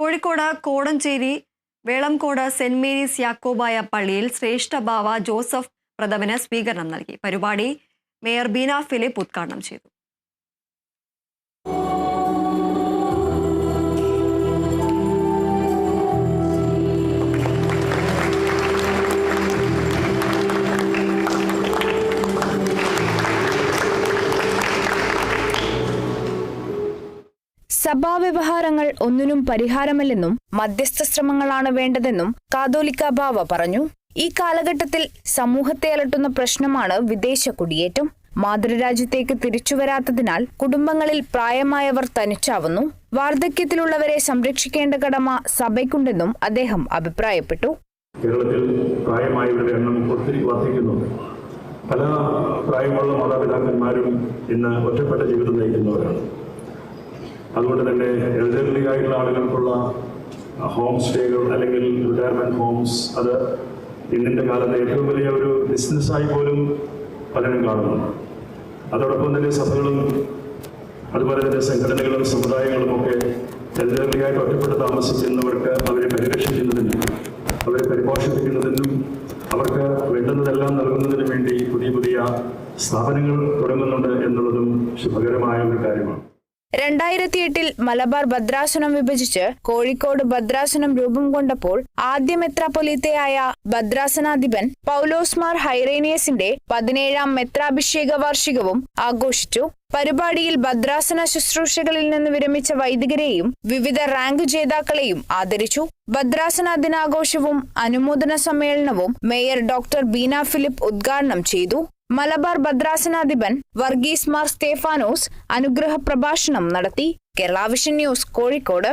Kozhikode Kodanchery Velamkode saint Mary's യാക്കോബായ പള്ളിയിൽ ശ്രേഷ്ഠ ബാവ ജോസഫ് പ്രഥമന് സ്വീകരണം നൽകി. പരിപാടി മേയർ ബീന ഫിലിപ്പ് ഉദ്ഘാടനം ചെയ്തു. സഭാവ്യവഹാരങ്ങൾ ഒന്നിനും പരിഹാരമല്ലെന്നും മധ്യസ്ഥ ശ്രമങ്ങളാണ് വേണ്ടതെന്നും കാതോലിക്ക ബാവ പറഞ്ഞു. ഈ കാലഘട്ടത്തിൽ സമൂഹത്തെ അലട്ടുന്ന പ്രശ്നമാണ് വിദേശ കുടിയേറ്റം. മാതൃരാജ്യത്തേക്ക് തിരിച്ചുവരാത്തതിനാൽ കുടുംബങ്ങളിൽ പ്രായമായവർ തനിച്ചാവുന്നു. വാർദ്ധക്യത്തിലുള്ളവരെ സംരക്ഷിക്കേണ്ട കടമ സഭയ്ക്കുണ്ടെന്നും അദ്ദേഹം അഭിപ്രായപ്പെട്ടു. കേരളത്തിൽ പ്രായമായവരുടെ എണ്ണം ഒത്തിരി വർദ്ധിക്കുന്നുണ്ട്. പല പ്രായമുള്ള മാതാപിതാക്കന്മാരും ഇന്ന് ഒറ്റപ്പെട്ട ജീവിതം നയിക്കുന്നവരാണ്. അതുകൊണ്ട് തന്നെ എൽഡർലി ആയിട്ടുള്ള ആളുകൾക്കുള്ള ഹോം സ്റ്റേകൾ അല്ലെങ്കിൽ റിട്ടയർമെന്റ് ഹോംസ് അത് ഇന്നിന്റെ കാലത്ത് ഏറ്റവും വലിയ ഒരു ബിസിനസ്സായി പോലും പലരും കാണുന്നു അതോടൊപ്പം തന്നെ സഭകളും അതുപോലെ തന്നെ സംഘടനകളും സമുദായങ്ങളും ഒക്കെ എൽഡർലിയായിട്ട് ഒറ്റപ്പെട്ട് താമസിക്കുന്നവർക്ക് അവരെ പരിരക്ഷിക്കുന്നതിനും അവരെ പരിപോഷിപ്പിക്കുന്നതിനും അവർക്ക് വേണ്ടുന്നതെല്ലാം നൽകുന്നതിനും വേണ്ടി പുതിയ പുതിയ സ്ഥാപനങ്ങൾ തുടങ്ങുന്നുണ്ട് എന്നുള്ളതും ശുഭകരമായ ഒരു കാര്യമാണ്. രണ്ടായിരത്തി എട്ടിൽ മലബാർ ഭദ്രാസനം വിഭജിച്ച് കോഴിക്കോട് ഭദ്രാസനം രൂപം കൊണ്ടപ്പോൾ ആദ്യ മെത്രാപ്പൊലീത്തയായ ഭദ്രാസനാധിപൻ പൗലോസ്മാർ ഹൈറേനിയസിന്റെ പതിനേഴാം മെത്രാഭിഷേക വാർഷികവും ആഘോഷിച്ചു. പരിപാടിയിൽ ഭദ്രാസന ശുശ്രൂഷകളിൽ നിന്ന് വിരമിച്ച വൈദികരെയും വിവിധ റാങ്ക് ജേതാക്കളെയും ആദരിച്ചു. ഭദ്രാസന ദിനാഘോഷവും അനുമോദന സമ്മേളനവും മേയർ ഡോക്ടർ ബീന ഫിലിപ്പ് ഉദ്ഘാടനം ചെയ്തു. മലബാർ ഭദ്രാസനാധിപൻ വർഗീസ് മാർ സ്റ്റേഫാനോസ് അനുഗ്രഹ പ്രഭാഷണം നടത്തി കേരളാവിഷൻ ന്യൂസ് കോഴിക്കോട്.